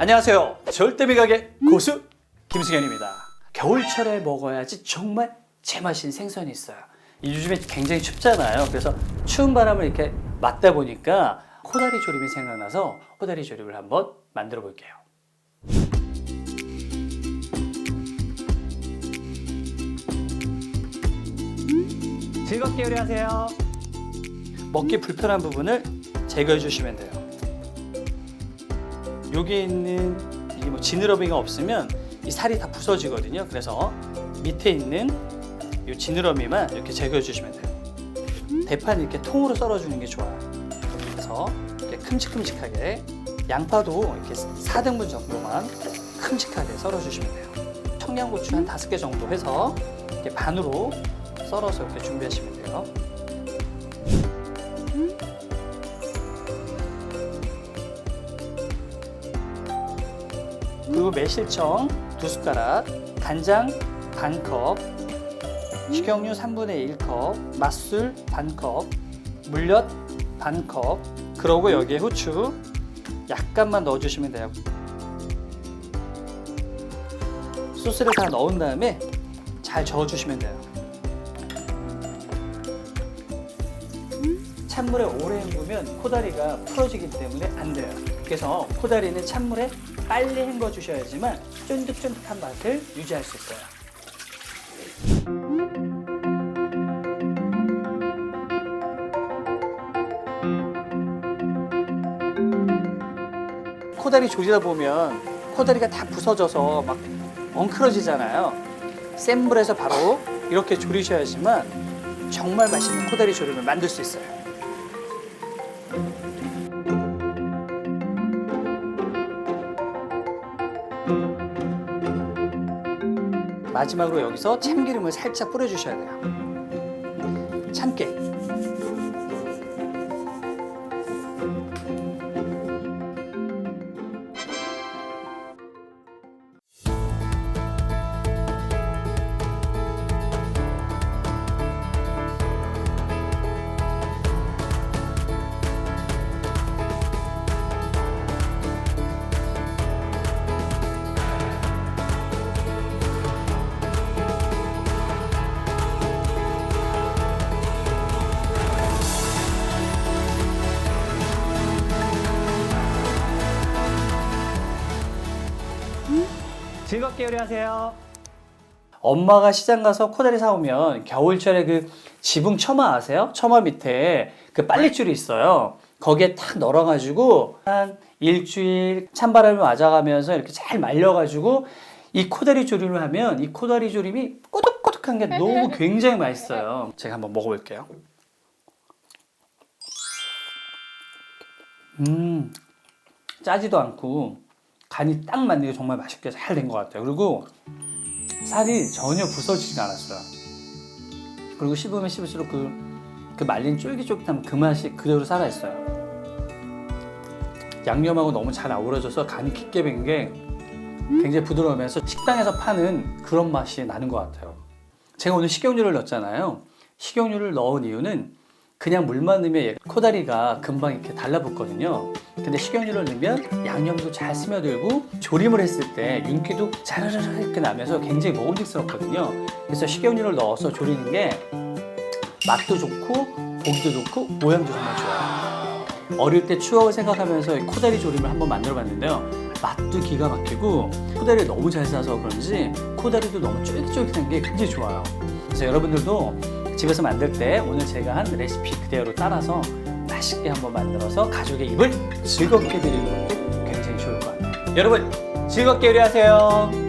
안녕하세요. 절대 미각의 고수 김승현입니다. 겨울철에 먹어야지 정말 제맛인 생선이 있어요. 이 요즘에 굉장히 춥잖아요. 그래서 추운 바람을 이렇게 맞다 보니까 코다리 조림이 생각나서 코다리 조림을 한번 만들어 볼게요. 즐겁게 요리하세요. 먹기 불편한 부분을 제거해 주시면 돼요. 여기 있는 이게 뭐 지느러미가 없으면 이 살이 다 부서지거든요. 그래서 밑에 있는 이 지느러미만 이렇게 제거해 주시면 돼요. 대판 이렇게 통으로 썰어주는 게 좋아요. 그래서 이렇게 큼직큼직하게 양파도 이렇게 4등분 정도만 큼직하게 썰어주시면 돼요. 청양고추 한 다섯 개 정도 해서 이렇게 반으로 썰어서 이렇게 준비하시면 돼요. 그리고 매실청 두 숟가락, 간장 반 컵, 식용유 3분의 1컵, 맛술 반 컵, 물엿 반 컵, 그러고 여기에 후추 약간만 넣어주시면 돼요. 소스를 다 넣은 다음에 잘 저어주시면 돼요. 찬물에 오래 헹구면 코다리가 풀어지기 때문에 안 돼요. 그래서 코다리는 찬물에 빨리 헹궈 주셔야지만 쫀득쫀득한 맛을 유지할 수 있어요. 코다리 조리다 보면 코다리가 다 부서져서 막 엉클어지잖아요. 센 불에서 바로 이렇게 조리셔야지만 정말 맛있는 코다리 조림을 만들 수 있어요. 마지막으로 여기서 참기름을 살짝 뿌려주셔야 돼요. 참깨. 즐겁게 요리하세요. 엄마가 시장 가서 코다리 사오면 겨울철에 그 지붕 처마 아세요? 처마 밑에 그 빨랫줄이 있어요. 거기에 탁 널어가지고 한 일주일 찬바람을 맞아가면서 이렇게 잘 말려가지고 이 코다리 조림을 하면 이 코다리 조림이 꼬득꼬득한 게 너무 굉장히 맛있어요. 제가 한번 먹어볼게요. 음, 짜지도 않고 간이 딱 맞는 게 정말 맛있게 잘 된 것 같아요. 그리고 살이 전혀 부서지지 않았어요. 그리고 씹으면 씹을수록 그, 그 말린 쫄깃쫄깃한 그 맛이 그대로 살아있어요. 양념하고 너무 잘 어우러져서 간이 깊게 밴 게 굉장히 부드러우면서 식당에서 파는 그런 맛이 나는 것 같아요. 제가 오늘 식용유를 넣었잖아요. 식용유를 넣은 이유는 그냥 물만 넣으면 얘 코다리가 금방 이렇게 달라붙거든요. 근데 식용유를 넣으면 양념도 잘 스며들고 조림을 했을 때 윤기도 자르르르 이렇게 나면서 굉장히 먹음직스럽거든요. 그래서 식용유를 넣어서 조리는 게 맛도 좋고 보기도 좋고 모양도 정말 좋아요. 어릴 때 추억을 생각하면서 이 코다리 조림을 한번 만들어 봤는데요. 맛도 기가 막히고 코다리를 너무 잘 싸서 그런지 코다리도 너무 쫄깃쫄깃한 게 굉장히 좋아요. 그래서 여러분들도 집에서 만들 때 오늘 제가 한 레시피 그대로 따라서 맛있게 한번 만들어서 가족의 입을 즐겁게 드리는 것도 굉장히 좋을 것 같아요. 여러분 즐겁게 요리하세요.